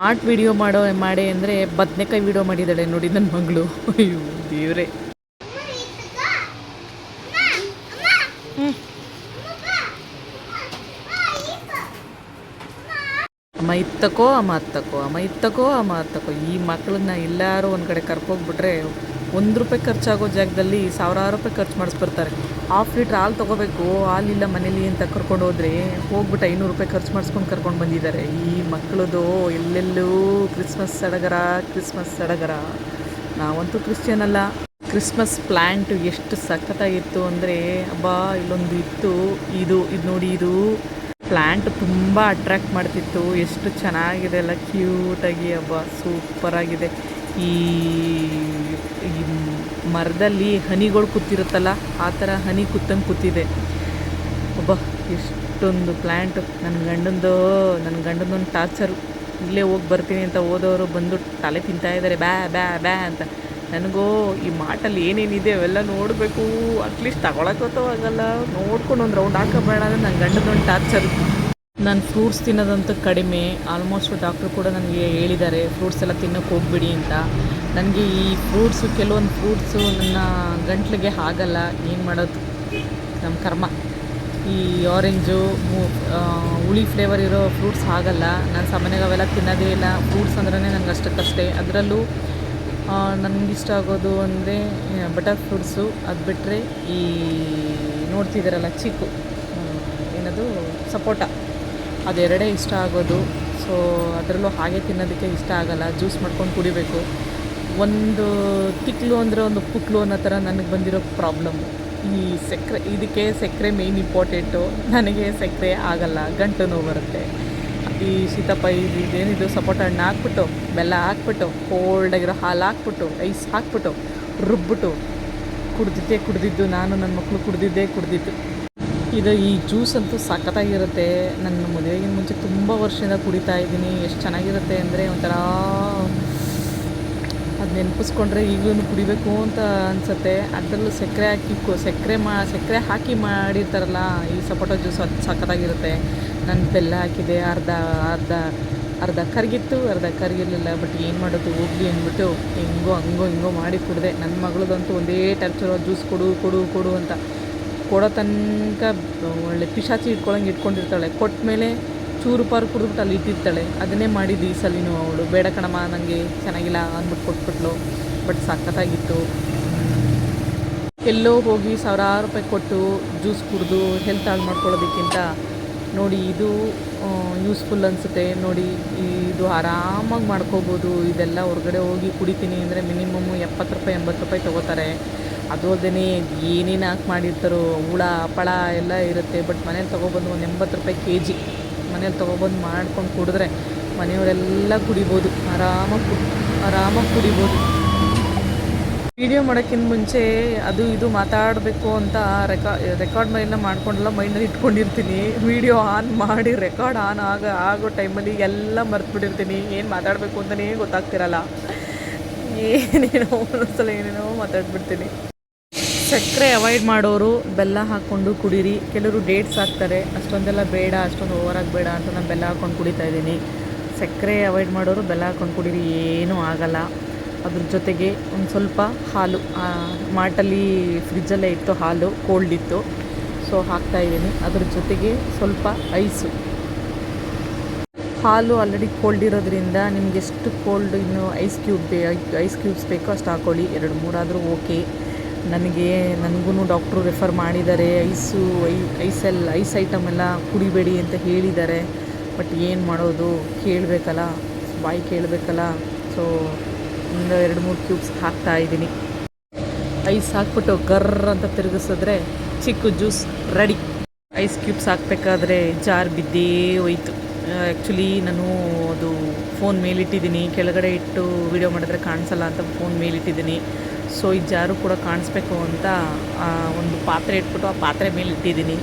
Art video ಮಾಡೋ, ಮಾಡಿ ಅಂದರೆ ಬದನೆಕಾಯಿ ವಿಡಿಯೋ ಮಾಡಿದ್ದಾಳೆ ನೋಡಿ ನನ್ನ ಮಗಳು. ಅಯ್ಯೋ, ದೇವ್ರೆ. ಅಮ್ಮ ಇತ್ತಕೋ, ಅಮ್ಮ ಅತ್ತಕೋ, ಅಮ್ಮ ಇತ್ತಕೋ, ಅಮ್ಮ ಅತ್ತಕೋ. ಈ ಮಕ್ಕಳನ್ನ ಎಲ್ಲರೂ ಒಂದು ಕಡೆ ಕರ್ಕೋಗ್ಬಿಟ್ರೆ ಒಂದು ರೂಪಾಯಿ ಖರ್ಚಾಗೋ ಜಾಗದಲ್ಲಿ ಸಾವಿರಾರು ರೂಪಾಯಿ ಖರ್ಚು ಮಾಡಿಸ್ಬರ್ತಾರೆ ಹಾಫ್ ಲೀಟ್ರ್ ಹಾಲು ತೊಗೋಬೇಕು ಹಾಲಿಲ್ಲ ಮನೇಲಿ ಅಂತ ಕರ್ಕೊಂಡು ಹೋದ್ರೆ ಹೋಗ್ಬಿಟ್ಟು ಐನೂರು ರೂಪಾಯಿ ಖರ್ಚು ಮಾಡಿಸ್ಕೊಂಡು ಕರ್ಕೊಂಡು ಬಂದಿದ್ದಾರೆ. ಈ ಮಕ್ಕಳದು ಎಲ್ಲೆಲ್ಲೂ ಕ್ರಿಸ್ಮಸ್ ಸಡಗರ ಕ್ರಿಸ್ಮಸ್ ಸಡಗರ. ನಾವಂತೂ ಕ್ರಿಶ್ಚಿಯನ್ ಅಲ್ಲ. ಕ್ರಿಸ್ಮಸ್ ಪ್ಲ್ಯಾಂಟು ಎಷ್ಟು ಸಖತ್ತಾಗಿತ್ತು ಅಂದರೆ, ಅಬ್ಬಾ, ಇಲ್ಲೊಂದು ಇತ್ತು, ಇದು ಇದು ನೋಡಿ, ಇದು. ಪ್ಲ್ಯಾಂಟ್ ತುಂಬ ಅಟ್ರ್ಯಾಕ್ಟ್ ಮಾಡ್ತಿತ್ತು. ಎಷ್ಟು ಚೆನ್ನಾಗಿದೆ ಅಲ್ಲ ಕ್ಯೂಟಾಗಿ ಹಬ್ಬ ಸೂಪರಾಗಿದೆ ಈ ಈ ಮರದಲ್ಲಿ ಹನಿಗಳು ಕೂತಿರುತ್ತಲ್ಲ, ಆ ಥರ ಹನಿ ಕೂತಂಗೆ ಕೂತಿದೆ. ಒಬ್ಬ ಎಷ್ಟೊಂದು ಪ್ಲ್ಯಾಂಟು ನನ್ನ ಗಂಡಂದು ನನ್ನ ಗಂಡನೊಂದು ಟಾರ್ಚರು ಇಲ್ಲೇ ಹೋಗಿ ಬರ್ತೀನಿ ಅಂತ ಹೋದವರು ಬಂದು ತಲೆ ತಿಂತಾ ಇದ್ದಾರೆ ಬ್ಯಾ ಬ್ಯಾ ಬ್ಯಾ ಅಂತ. ನನಗೂ, ಈ ಮಾಟಲ್ಲಿ ಏನೇನಿದೆ ಅವೆಲ್ಲ ನೋಡಬೇಕು. ಅಟ್ಲೀಸ್ಟ್ ತಗೊಳಕ್ಕಂತೂ ಆಗಲ್ಲ ನೋಡ್ಕೊಂಡು ಒಂದು ರೌಂಡ್ ಹಾಕಬೇಡ ಅಂದರೆ ನನ್ನ ಗಂಡದೊಂದು ಟಾರ್ಚರು ನಾನು ಫ್ರೂಟ್ಸ್ ತಿನ್ನೋದಂತೂ ಕಡಿಮೆ. ಆಲ್ಮೋಸ್ಟ್ ಡಾಕ್ಟ್ರು ಕೂಡ ನನಗೆ ಹೇಳಿದ್ದಾರೆ, ಫ್ರೂಟ್ಸ್ ಎಲ್ಲ ತಿನ್ನೋಕೆ ಹೋಗ್ಬಿಡಿ ಅಂತ. ನನಗೆ ಈ ಫ್ರೂಟ್ಸು, ಕೆಲವೊಂದು ಫ್ರೂಟ್ಸು ನನ್ನ ಗಂಟ್ಲಿಗೆ ಆಗಲ್ಲ. ಏನು ಮಾಡೋದು? ನಮ್ಮ ಕರ್ಮ. ಈ ಆರೆಂಜು ಹುಳಿ ಫ್ಲೇವರ್ ಇರೋ ಫ್ರೂಟ್ಸ್ ಆಗಲ್ಲ. ನಾನು ಸಾಮಾನ್ಯವಾಗಿ ಅವೆಲ್ಲ ತಿನ್ನೋದೇ ಇಲ್ಲ. ಫ್ರೂಟ್ಸ್ ಅಂದ್ರೇ ನಂಗೆ ಅಷ್ಟಕ್ಕಷ್ಟೇ ಅದರಲ್ಲೂ ನನಗಿಷ್ಟ ಆಗೋದು ಅಂದರೆ ಬಟರ್ ಫ್ರೂಟ್ಸು. ಅದು ಬಿಟ್ಟರೆ ಈ, ನೋಡ್ತಿದ್ದಾರಲ್ಲ ಚಿಕ್ಕು ಏನದು? ಸಪೋಟ. ಅದೆರಡೇ ಇಷ್ಟ ಆಗೋದು. ಸೊ ಅದರಲ್ಲೂ ಹಾಗೆ ತಿನ್ನೋದಕ್ಕೆ ಇಷ್ಟ ಆಗಲ್ಲ. ಜ್ಯೂಸ್ ಮಾಡ್ಕೊಂಡು ಕುಡಿಬೇಕು. ಒಂದು ತಿಕ್ಲು ಅಂದರೆ ಒಂದು ಪುಕ್ಲು ಅನ್ನೋ ಥರ ನನಗೆ ಬಂದಿರೋ ಪ್ರಾಬ್ಲಮ್ಮು ಈ ಸಕ್ಕರೆ, ಇದಕ್ಕೆ ಸಕ್ಕರೆ ಮೇಯ್ನ್ ಇಂಪಾರ್ಟೆಂಟು ನನಗೆ ಸಕ್ಕರೆ ಆಗಲ್ಲ. ಗಂಟು ನೋವು ಬರುತ್ತೆ. ಈ ಸೀತಾಪ ಇದು ಇದೇನಿದು ಸಪೋಟ ಹಣ್ಣು ಹಾಕ್ಬಿಟ್ಟು, ಬೆಲ್ಲ ಹಾಕ್ಬಿಟ್ಟು ಕೋಲ್ಡಾಗಿರೋ ಹಾಲು ಹಾಕ್ಬಿಟ್ಟು ಐಸ್ ಹಾಕ್ಬಿಟ್ಟು ರುಬ್ಬಿಟ್ಟು ಕುಡ್ದಿದ್ದೇ ಕುಡ್ದಿದ್ದು. ನಾನು ನನ್ನ ಮಕ್ಕಳು ಕುಡ್ದಿದ್ದೇ ಕುಡ್ದಿದ್ದು. ಇದು ಈ ಜ್ಯೂಸ್ ಅಂತೂ ಸಖತ್ತಾಗಿರುತ್ತೆ. ನನ್ನ ಮದುವೆಗಿನ ಮುಂಚೆ ತುಂಬ ವರ್ಷದಿಂದ ಕುಡಿತಾ ಇದ್ದೀನಿ. ಎಷ್ಟು ಚೆನ್ನಾಗಿರುತ್ತೆ ಅಂದರೆ ಒಂಥರ ಅದು ನೆನಪಿಸ್ಕೊಂಡ್ರೆ ಈಗಲೂ ಕುಡಿಬೇಕು ಅಂತ ಅನಿಸುತ್ತೆ. ಅದರಲ್ಲೂ ಸಕ್ಕರೆ ಹಾಕಿ ಸಕ್ಕರೆ ಮಾ, ಸಕ್ಕರೆ ಹಾಕಿ ಮಾಡಿರ್ತಾರಲ್ಲ, ಈ ಸಪೋಟ ಜ್ಯೂಸ್ ಅದು ಸಖತ್ತಾಗಿರುತ್ತೆ. ನನ್ನ ಬೆಲ್ಲ ಹಾಕಿದೆ, ಅರ್ಧ ಅರ್ಧ ಅರ್ಧ ಕರಗಿತ್ತು, ಅರ್ಧ ಕರಗಿರಲಿಲ್ಲ ಬಟ್ ಏನು ಮಾಡೋದು, ಹೋಗ್ಲಿ ಅಂದ್ಬಿಟ್ಟು ಹೆಂಗೋ ಹಂಗೋ ಹಿಂಗೋ ಮಾಡಿ ಕುಡಿದೆ. ನನ್ನ ಮಗಳದಂತೂ ಒಂದೇ ಟರ್ಚರ್ ಜ್ಯೂಸ್ ಕೊಡು ಕೊಡು ಕೊಡು ಅಂತ. ಕೊಡೋ ತನಕ, ಒಳ್ಳೆ ಪಿಶಾಚಿ ಇಟ್ಕೊಳಂಗೆ ಇಟ್ಕೊಂಡಿರ್ತಾಳೆ. ಕೊಟ್ಟ ಮೇಲೆ ಚೂರು ಪಾರು ಕುಡಿದ್ಬಿಟ್ಟು ಅಲ್ಲಿ ಇಟ್ಟಿರ್ತಾಳೆ. ಅದನ್ನೇ ಮಾಡಿದ್ದು ಈ ಸಲಿನೂ ಅವಳು. ಬೇಡ ಕಣಮ್ಮ ನನಗೆ ಚೆನ್ನಾಗಿಲ್ಲ ಅಂದ್ಬಿಟ್ಟು ಕೊಟ್ಬಿಟ್ಲು. ಬಟ್ ಸಖತ್ತಾಗಿತ್ತು. ಎಲ್ಲೋ ಹೋಗಿ ಸಾವಿರಾರು ರೂಪಾಯಿ ಕೊಟ್ಟು ಜ್ಯೂಸ್ ಕುಡಿದು ಹೆಲ್ತ್ ಹಾಳು ಮಾಡ್ಕೊಳ್ಳೋದಕ್ಕಿಂತ ನೋಡಿ ಇದು ಯೂಸ್ಫುಲ್ ಅನಿಸುತ್ತೆ. ನೋಡಿ ಇದು ಆರಾಮಾಗಿ ಮಾಡ್ಕೋಬೋದು. ಇದೆಲ್ಲ ಹೊರಗಡೆ ಹೋಗಿ ಕುಡಿತೀನಿ ಅಂದರೆ ಮಿನಿಮಮ್ ಎಪ್ಪತ್ತು ರೂಪಾಯಿ, ಎಂಬತ್ತು ರೂಪಾಯಿ ತೊಗೋತಾರೆ. ಅದು ಅಲ್ಲದೆ ಏನೇನು ಹಾಕಿ ಮಾಡಿರ್ತಾರೋ, ಹುಳ, ಪಳ ಎಲ್ಲ ಇರುತ್ತೆ. ಬಟ್ ಮನೇಲಿ ತೊಗೊಬಂದು ಒಂದು ಎಂಬತ್ತು ರೂಪಾಯಿ ಕೆ ಜಿ ಮನೇಲಿ ತೊಗೊಬಂದು ಮಾಡ್ಕೊಂಡು ಕುಡಿದ್ರೆ ಮನೆಯವರೆಲ್ಲ ಕುಡಿಬೋದು. ಆರಾಮಾಗಿ ಕುಡಿ, ಆರಾಮಾಗಿ ಕುಡಿಬೋದು. ವಿಡಿಯೋ ಮಾಡೋಕ್ಕಿಂತ ಮುಂಚೆ ಅದು ಇದು ಮಾತಾಡಬೇಕು ಅಂತ ರೆಕಾ ರೆಕಾರ್ಡ್ ಮೈಂಡ್ನ ಮಾಡ್ಕೊಂಡೆಲ್ಲ ಮೈಂಡಲ್ಲಿ ಇಟ್ಕೊಂಡಿರ್ತೀನಿ. ವಿಡಿಯೋ ಆನ್ ಮಾಡಿ ರೆಕಾರ್ಡ್ ಆನ್ ಆಗ, ಆಗೋ ಟೈಮಲ್ಲಿ ಎಲ್ಲ ಮರ್ತ್ಬಿಟ್ಟಿರ್ತೀನಿ. ಏನು ಮಾತಾಡಬೇಕು ಅಂತಲೇ ಗೊತ್ತಾಗ್ತಿರಲ್ಲ. ಏನೇನೋ ಒಂದೊಂದ್ಸಲ ಏನೇನೋ ಮಾತಾಡ್ಬಿಡ್ತೀನಿ. ಸಕ್ಕರೆ ಅವಾಯ್ಡ್ ಮಾಡೋರು, ಬೆಲ್ಲ ಹಾಕ್ಕೊಂಡು ಕುಡೀರಿ. ಕೆಲವರು ಡೇಟ್ಸ್ ಹಾಕ್ತಾರೆ, ಅಷ್ಟೊಂದೆಲ್ಲ ಬೇಡ, ಅಷ್ಟೊಂದು ಓವರಾಗಿ ಬೇಡ ಅಂತ ನಾನು ಬೆಲ್ಲ ಹಾಕ್ಕೊಂಡು ಕುಡಿತಾ ಇದ್ದೀನಿ. ಸಕ್ಕರೆ ಅವಾಯ್ಡ್ ಮಾಡೋರು, ಬೆಲ್ಲ ಹಾಕ್ಕೊಂಡು ಕುಡೀರಿ, ಏನೂ ಆಗಲ್ಲ. ಅದ್ರ ಜೊತೆಗೆ ಒಂದು ಸ್ವಲ್ಪ ಹಾಲು ಮಾಟಲ್ಲಿ ಫ್ರಿಜ್ಜಲ್ಲೇ ಇತ್ತು ಹಾಲು ಕೋಲ್ಡ್ ಇತ್ತು. ಸೊ ಹಾಕ್ತಾ ಇದ್ದೀನಿ. ಅದ್ರ ಜೊತೆಗೆ ಸ್ವಲ್ಪ ಐಸು. ಹಾಲು ಆಲ್ರೆಡಿ ಕೋಲ್ಡ್ ಇರೋದ್ರಿಂದ ನಿಮ್ಗೆ ಎಷ್ಟು ಕೋಲ್ಡ್ ಇನ್ನು ಐಸ್ ಕ್ಯೂಬ್ ಬೇ ಐಸ್ ಕ್ಯೂಬ್ಸ್ ಬೇಕೋ ಅಷ್ಟು ಹಾಕ್ಕೊಳ್ಳಿ ಎರಡು, ಮೂರಾದರೂ ಓಕೆ ನನಗೆ ನನಗೂ ಡಾಕ್ಟ್ರು ರೆಫರ್ ಮಾಡಿದ್ದಾರೆ ಐಸು, ಐ ಐಸೆಲ್ ಐಸ್ ಐಟಮ್ ಎಲ್ಲ ಕುಡಿಬೇಡಿ ಅಂತ ಹೇಳಿದ್ದಾರೆ ಬಟ್ ಏನು ಮಾಡೋದು? ಕೇಳಬೇಕಲ್ಲ, ಬಾಯಿ ಕೇಳಬೇಕಲ್ಲ. ಸೊ ಒಂದು ಎರಡು ಮೂರು ಕ್ಯೂಬ್ಸ್ ಹಾಕ್ತಾ ಇದ್ದೀನಿ. ಐಸ್ ಹಾಕ್ಬಿಟ್ಟು ಗರ್ರ ಅಂತ ತಿರುಗಿಸಿದ್ರೆ ಚಿಕ್ಕ ಜ್ಯೂಸ್ ರೆಡಿ ಐಸ್ ಕ್ಯೂಬ್ಸ್ ಹಾಕಬೇಕಾದ್ರೆ ಜಾರ್ ಬಿದ್ದೇ ಹೋಯ್ತು. ಆ್ಯಕ್ಚುಲಿ ನಾನು ಅದು ಫೋನ್ ಮೇಲಿಟ್ಟಿದ್ದೀನಿ. ಕೆಳಗಡೆ ಇಟ್ಟು ವಿಡಿಯೋ ಮಾಡಿದ್ರೆ ಕಾಣಿಸಲ್ಲ ಅಂತ ಫೋನ್ ಮೇಲಿಟ್ಟಿದ್ದೀನಿ. ಸೊ ಈ ಜಾರು ಕೂಡ ಕಾಣಿಸ್ಬೇಕು ಅಂತ ಆ, ಒಂದು ಪಾತ್ರೆ ಇಟ್ಬಿಟ್ಟು ಆ ಪಾತ್ರೆ ಮೇಲೆ ಇಟ್ಟಿದ್ದೀನಿ.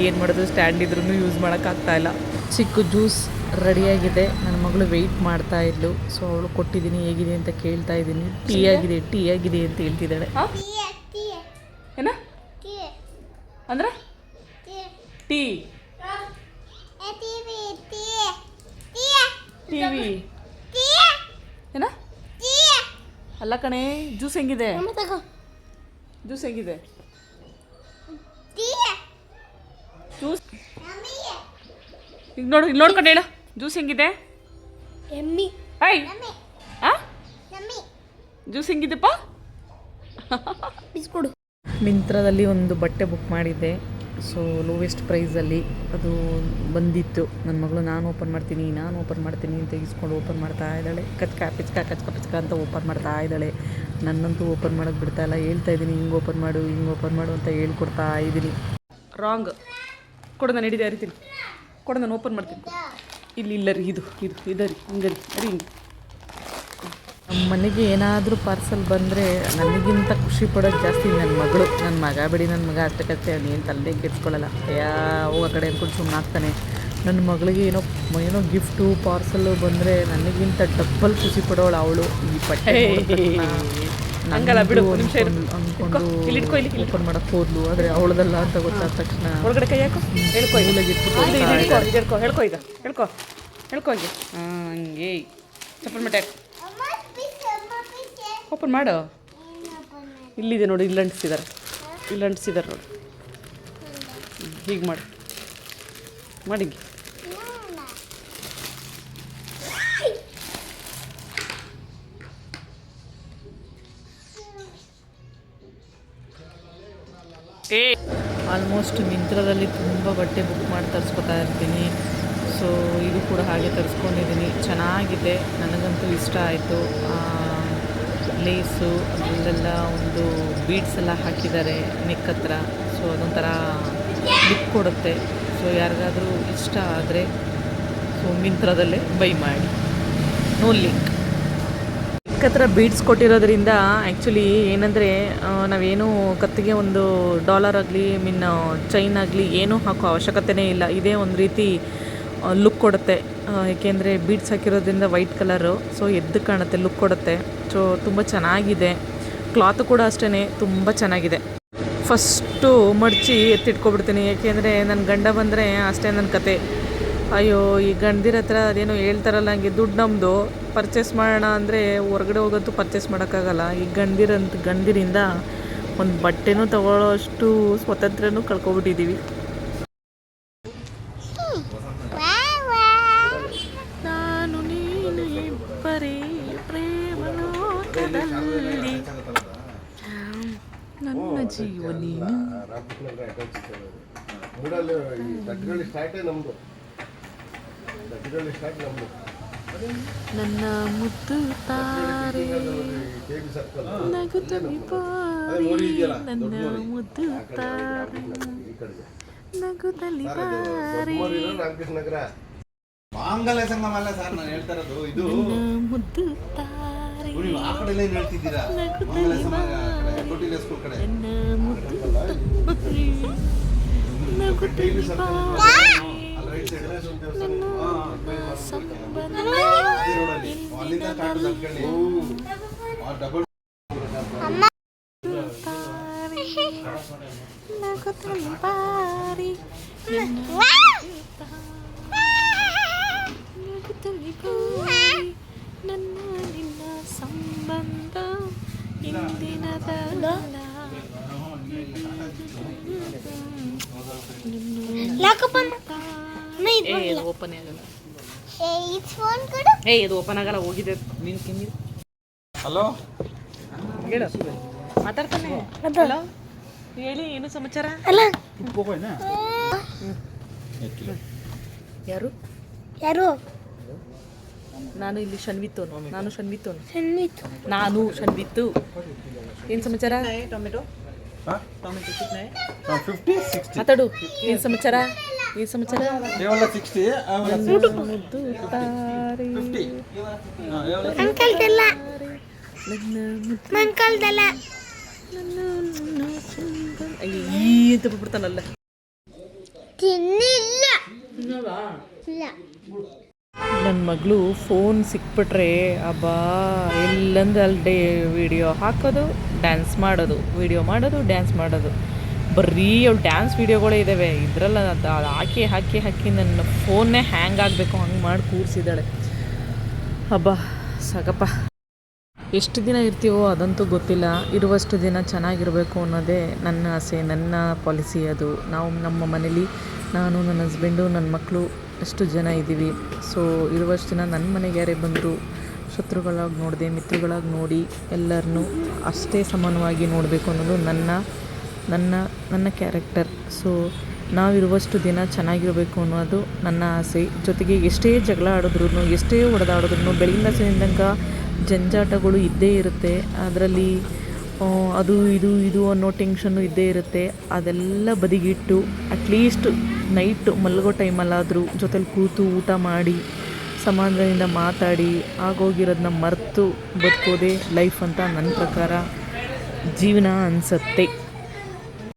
ಏನು ಮಾಡೋದು ಸ್ಟ್ಯಾಂಡ್ ಇದ್ರೂ ಯೂಸ್ ಮಾಡೋಕ್ಕಾಗ್ತಾ ಇಲ್ಲ. ಚಿಕ್ಕ ಜ್ಯೂಸ್ ರೆಡಿಯಾಗಿದೆ ನನ್ನ ಮಗಳು ವೆಯ್ಟ್ ಮಾಡ್ತಾ ಇದ್ಲು. ಸೊ ಅವಳು ಕೊಟ್ಟಿದ್ದೀನಿ ಹೇಗಿದೆ ಅಂತ ಕೇಳ್ತಾ ಇದ್ದೀನಿ. ಟೀ ಆಗಿದೆ ಟೀ ಆಗಿದೆ ಅಂತ ಹೇಳ್ತಿದ್ದಾಳೆ. ಏನ? ಅಂದ್ರೆ. T Eh, TV, tia, tia. T V ಏನ? ಅಲ್ಲ ಕಣೆ ಜ್ಯೂಸ್ ಹೆಂಗಿದೆ? ಜ್ಯೂಸ್ ಹೆಂಗಿದೆ? ಜ್ಯೂಸ್ ಈಗ ನೋಡು ಇಲ್ಲಿ ನೋಡ್ಕೊಂಡು ಹೇಳು. ಜ್ಯೂಸ್ ಹೆಂಗಿದೆ? ಎಮ್ಮಿ. I juice ಹೆಂಗಿದೆಪ್ಪ? ಬಿಸ್ಕೊಡು. ಮಿಂತ್ರದಲ್ಲಿ ಒಂದು ಬಟ್ಟೆ ಬುಕ್ ಮಾಡಿದ್ದೆ. ಸೊ ಲೋವೆಸ್ಟ್ ಪ್ರೈಸಲ್ಲಿ ಅದು ಬಂದಿತ್ತು. ನನ್ನ ಮಗಳು, ನಾನು ಓಪನ್ ಮಾಡ್ತೀನಿ, ನಾನು ಓಪನ್ ಮಾಡ್ತೀನಿ ಅಂತ ಇಸ್ಕೊಂಡು ಓಪನ್ ಮಾಡ್ತಾ ಇದ್ದಾಳೆ. ಕಚ್ಕ ಪಿಚ್ಕ ಕಚ್ಕ ಪಿಚ್ಕ ಅಂತ ಓಪನ್ ಮಾಡ್ತಾ ಇದ್ದಾಳೆ. ನನ್ನಂತೂ ಓಪನ್ ಮಾಡೋಕ್ಕೆ ಬಿಡ್ತಾ ಇಲ್ಲ. ಹೇಳ್ತಾ ಇದ್ದೀನಿ, ಹಿಂಗೆ ಓಪನ್ ಮಾಡು, ಹಿಂಗೆ ಓಪನ್ ಮಾಡು ಅಂತ ಹೇಳ್ಕೊಡ್ತಾ ಇದ್ದೀನಿ. ರಾಂಗ್ ಕೊಡು, ನಾನು ಹಿಡಿದೇ ಅರಿತೀನಿ ಕೊಡು, ನಾನು ಓಪನ್ ಮಾಡ್ತೀನಿ. ಇಲ್ಲಿ, ಇಲ್ಲ ರೀ, ಇದು ಇದು ಇದರಿ ಹಿಂಗೆ ರೀ ಅರಿ ಹಿಂಗೆ. ಮನೆಗೆ ಏನಾದರೂ ಪಾರ್ಸಲ್ ಬಂದರೆ ನನಗಿಂತ ಖುಷಿ ಪಡೋದು ಜಾಸ್ತಿ ನನ್ನ ಮಗಳು. ನನ್ನ ಮಗ ಬಿಡಿ ನನ್ನ ಮಗ ಅಷ್ಟಕ್ಕಷ್ಟೇ ಏನು ತಲೆ ಕೆಡ್ಸ್ಕೊಳ್ಳಲ್ಲ ಯಾವ ಕಡೆ ಅಂದ್ಕೊಂಡು ಸುಮ್ಮನೆ ಆಗ್ತಾನೆ. ನನ್ನ ಮಗಳಿಗೆ ಏನೋ ಏನೋ ಗಿಫ್ಟು ಪಾರ್ಸಲ್ಲು ಬಂದರೆ ನನಗಿಂತ ಡಬ್ಬಲ್ ಖುಷಿ ಪಡೋಳು ಅವಳು. ಈ ಪಟ್ಟೆ ಬಿಡು. ಅಂದ್ಕೊಂಡು. ಓಪನ್ ಮಾಡಕ್ಕೆ ಹೋದ್ಲು. ಆದರೆ ಅವಳದಲ್ಲ ಅಂತ ಗೊತ್ತಾದ ತಕ್ಷಣ ಒಳಗಡೆ ಕೈ ಹಾಕೋ. ಹೇಳ್ಕೊ ಹೇಳ್ಕೊ ಈಗ. ಹೇಳ್ಕೊ ಹೇಳ್ಕೊ ಹಂಗೆ. ಚಪ್ಪಲ್ ಮಟ್ಟೆ ಓಪನ್ ಮಾಡು. ಇಲ್ಲಿದೆ ನೋಡಿ ಇಲ್ಲಿ ಅಂಟಿಸಿದ್ದಾರೆ. ಇಲ್ಲಿ ಅಂಟಿಸಿದ್ದಾರೆ ನೋಡಿ. ಹೀಗೆ ಮಾಡಿ. ಮಾಡಿ ಆಲ್ಮೋಸ್ಟ್ ಮಿಂತ್ರದಲ್ಲಿ ತುಂಬ ಬಟ್ಟೆ ಬುಕ್ ಮಾಡಿ ತರಿಸ್ಕೊತಾ ಇರ್ತೀನಿ. ಸೊ ಇದು ಕೂಡ ಹಾಗೆ ತರಿಸ್ಕೊಂಡಿದ್ದೀನಿ. ಚೆನ್ನಾಗಿದೆ. ನನಗಂತೂ ಇಷ್ಟ ಆಯಿತು. ಲೇಸು, ಅಲ್ಲೆಲ್ಲ ಒಂದು ಬೀಡ್ಸ್ ಎಲ್ಲ ಹಾಕಿದ್ದಾರೆ ನೆಕ್ ಹತ್ರ. ಸೊ ಅದೊಂಥರ ಲಿಕ್ ಕೊಡುತ್ತೆ. ಸೊ ಯಾರಿಗಾದರೂ ಇಷ್ಟ ಆದರೆ ಸೊ ಮಿಂತ್ರದಲ್ಲೇ ಬೈ ಮಾಡಿ. ನೋ ಲಿಂಕ್ ಹತ್ರ ಬೀಡ್ಸ್ ಕೊಟ್ಟಿರೋದ್ರಿಂದ ಆ್ಯಕ್ಚುಲಿ ಏನಂದರೆ ನಾವೇನು ಕತ್ತಿಗೆ ಒಂದು ಡಾಲರ್ ಆಗಲಿ ಮೀನ್ ಚೈನ್ ಆಗಲಿ ಏನೂ ಹಾಕೋ ಅವಶ್ಯಕತೆನೇ ಇಲ್ಲ. ಇದೇ ಒಂದು ರೀತಿ ಲುಕ್ ಕೊಡುತ್ತೆ. ಏಕೆಂದರೆ ಬೀಡ್ಸ್ ಹಾಕಿರೋದ್ರಿಂದ ವೈಟ್ ಕಲರು ಸೊ ಎದ್ದು ಕಾಣುತ್ತೆ ಲುಕ್ ಕೊಡುತ್ತೆ. ಸೊ ತುಂಬ ಚೆನ್ನಾಗಿದೆ. ಕ್ಲಾತ್ ಕೂಡ ಅಷ್ಟೇ ತುಂಬ ಚೆನ್ನಾಗಿದೆ. ಫಸ್ಟು ಮಡಚಿ ಎತ್ತಿಟ್ಕೊಬಿಡ್ತೀನಿ. ಏಕೆಂದರೆ ನನ್ನ ಗಂಡ ಬಂದರೆ ಅಷ್ಟೇ ನನ್ನ ಕತೆ. ಅಯ್ಯೋ, ಈ ಗಂಡದಿರ ಹತ್ರ ಅದೇನೋ ಹೇಳ್ತಾರಲ್ಲ, ಹಂಗೆ ದುಡ್ಡು ನಮ್ಮದು ಪರ್ಚೇಸ್ ಮಾಡೋಣ ಅಂದರೆ ಹೊರಗಡೆ ಹೋಗೋದು ಪರ್ಚೇಸ್ ಮಾಡೋಕ್ಕಾಗಲ್ಲ. ಈ ಗಂಡದಿರಂತ ಗಂಡಿರಿಂದ ಒಂದು ಬಟ್ಟೆನೂ ತಗೊಳ್ಳೋ ಅಷ್ಟು ಸ್ವಾತಂತ್ರ್ಯನೂ ಕಳ್ಕೊಬಿಟ್ಟಿದ್ದೀವಿ ಮೂಡಲ್ಲಿ ಈ ಸ್ಟಾರ್ಟೇ ನಮ್ಮದು ಸ್ಟಾರ್ಟ್ ನಮ್ಮದು ನನ್ನ ಮುದ್ದು ತಾರೆ ಬಾರಿ ನನ್ನ ಮುದ್ದು ತಾರೆ ಸುಮಾರು ರಾಮಕೃಷ್ಣ ನಗರ ಮಾಂಗಲ್ಯ ಸಂಗಮ ಅಲ್ಲ ಸರ್ ನಾನು ಹೇಳ್ತಾ ಇರೋದು ಇದು ಮುದ್ದು ತಾರೆ ನೀವು ಆ ಕಡೆ ಹೇಳ್ತಿದ್ದೀರಾ? ಮಾಂಗಲ್ಯ ಆ ಕಡೆ ಕೊಟ್ಟಿಲ್ಲ ಸ್ಕೂಲ್ ಕಡೆ ನನ್ನ ಮುದ್ದು ತಾರೆ ನಗುತ್ತಲಿ ಬಾರಿ ಅಲ್ಲಿ ರೈಟ್ ಸೈಡ್ ನನ್ನ ಸಂಬಂಧ ಅದೇ ರೋಡಲ್ಲಿ ಅಲ್ಲಿಂದ ಸ್ಟಾರ್ಟ್ ಅಂದ್ಕೊಳ್ಳಿ ಆ ಡಬಲ್ ತಾರೆ ನಗುತ್ತಲಿ ಬಾರಿ ನನ್ನ ನಗುತ್ತಲಿ ಬಾರಿ ನನ್ನ ನಿನ್ನ ಸಂಬಂಧ ಇಂದಿನದಲ್ಲ ಯಾಕಪ್ಪ ಏ ಅದು ಓಪನ್ ಆಗಲ್ಲ. ಇದು ಫೋನ್ ಕೊಡು. ಏ ಇದು ಓಪನ್ ಆಗಲ್ಲ ಹೋಗಿದೆ. ನೀನು ಕಿಮ್ಮಿ ಹಲೋ? ಹೇಳು. ಮಾತಾಡ್ತಾನೆ. ಹಲೋ? ಹೇಳಿ ಏನು ಸಮಾಚಾರ? ಅಲ್ಲ. ಯಾರು? ಯಾರು? ನಾನು ಇಲ್ಲಿ ಶನ್ವಿತ್ತೋನು ನಾನು ಶನ್ವಿತ್ತು ನಾನು ಶನ್ವಿತ್ತು ಏನು ಸಮಾಚಾರ? ಟೊಮೆಟೊ ಮಾತಾಡು. ಏನು ಸಮಾಚಾರ? ಏನು ಸಮಾಚಾರ? ಬಿಡ್ತಾನಲ್ಲ. ತಿನ್ನಿಲ್ಲ. ಇಲ್ಲ. ನನ್ನ ಮಗಳು ಫೋನ್ ಸಿಕ್ಬಿಟ್ರೆ, ಅಬ್ಬಾ, ಎಲ್ಲಂದ್ರೆ ಅಲ್ಲಿ ಡೇ ವಿಡಿಯೋ ಹಾಕೋದು ಡ್ಯಾನ್ಸ್ ಮಾಡೋದು ವಿಡಿಯೋ ಮಾಡೋದು ಡ್ಯಾನ್ಸ್ ಮಾಡೋದು. ಬರೀ ಅವ್ಳು ಡ್ಯಾನ್ಸ್ ವೀಡಿಯೋಗಳೇ ಇದ್ದಾವೆ ಇದರಲ್ಲ ಹಾಕಿ ಹಾಕಿ ಹಾಕಿ ನನ್ನ ಫೋನ್ನೇ ಹ್ಯಾಂಗ್ ಆಗಬೇಕು, ಹಂಗೆ ಮಾಡಿ ಕೂರಿಸಿದ್ದಾಳೆ. ಹಬ್ಬ ಸಾಕಪ್ಪ ಎಷ್ಟು ದಿನ ಇರ್ತೀವೋ ಅದಂತೂ ಗೊತ್ತಿಲ್ಲ. ಇರುವಷ್ಟು ದಿನ ಚೆನ್ನಾಗಿರಬೇಕು ಅನ್ನೋದೇ ನನ್ನ ಆಸೆ, ನನ್ನ ಪಾಲಿಸಿ ಅದು. ನಾವು ನಮ್ಮ ಮನೇಲಿ, ನಾನು, ನನ್ನ ಹಸ್ಬೆಂಡು ನನ್ನ ಮಕ್ಕಳು ಅಷ್ಟು ಜನ ಇದ್ದೀವಿ. ಸೊ ಇರುವಷ್ಟು ದಿನ ನನ್ನ ಮನೆಗೆ ಯಾರೇ ಬಂದರು. ಶತ್ರುಗಳಾಗಿ ನೋಡಿದೆ, ಮಿತ್ರಗಳಾಗಿ ನೋಡಿ ಎಲ್ಲರನ್ನೂ ಅಷ್ಟೇ ಸಮಾನವಾಗಿ ನೋಡಬೇಕು ಅನ್ನೋದು ನನ್ನ ನನ್ನ ನನ್ನ ಕ್ಯಾರೆಕ್ಟರ್ ಸೊ ನಾವಿರುವಷ್ಟು ದಿನ ಚೆನ್ನಾಗಿರಬೇಕು ಅನ್ನೋದು ನನ್ನ ಆಸೆ. ಜೊತೆಗೆ ಎಷ್ಟೇ ಜಗಳ ಆಡಿದ್ರು ಎಷ್ಟೇ ಹೊಡೆದಾಡಿದ್ರು ಬೆಳಗಿನ ತನಕ ಜಂಜಾಟಗಳು ಇದ್ದೇ ಇರುತ್ತೆ. ಅದರಲ್ಲಿ ಅದು ಇದು ಇದು ಅನ್ನೋ ಟೆನ್ಷನ್ನು ಇದ್ದೇ ಇರುತ್ತೆ. ಅದೆಲ್ಲ ಬದಿಗಿಟ್ಟು ಅಟ್ಲೀಸ್ಟ್ ನೈಟ್ ಮಲಗೋ ಟೈಮಲ್ಲಾದರೂ ಜೊತೆಲಿ ಕೂತು ಊಟ ಮಾಡಿ, ಸಮಾಧಾನದಿಂದ ಮಾತಾಡಿ ಆಗೋಗಿರೋದನ್ನ ಮರೆತು ಬದುಕೋದೇ ಲೈಫ್ ಅಂತ ನನ್ನ ಪ್ರಕಾರ ಜೀವನ ಅನಿಸತ್ತೆ.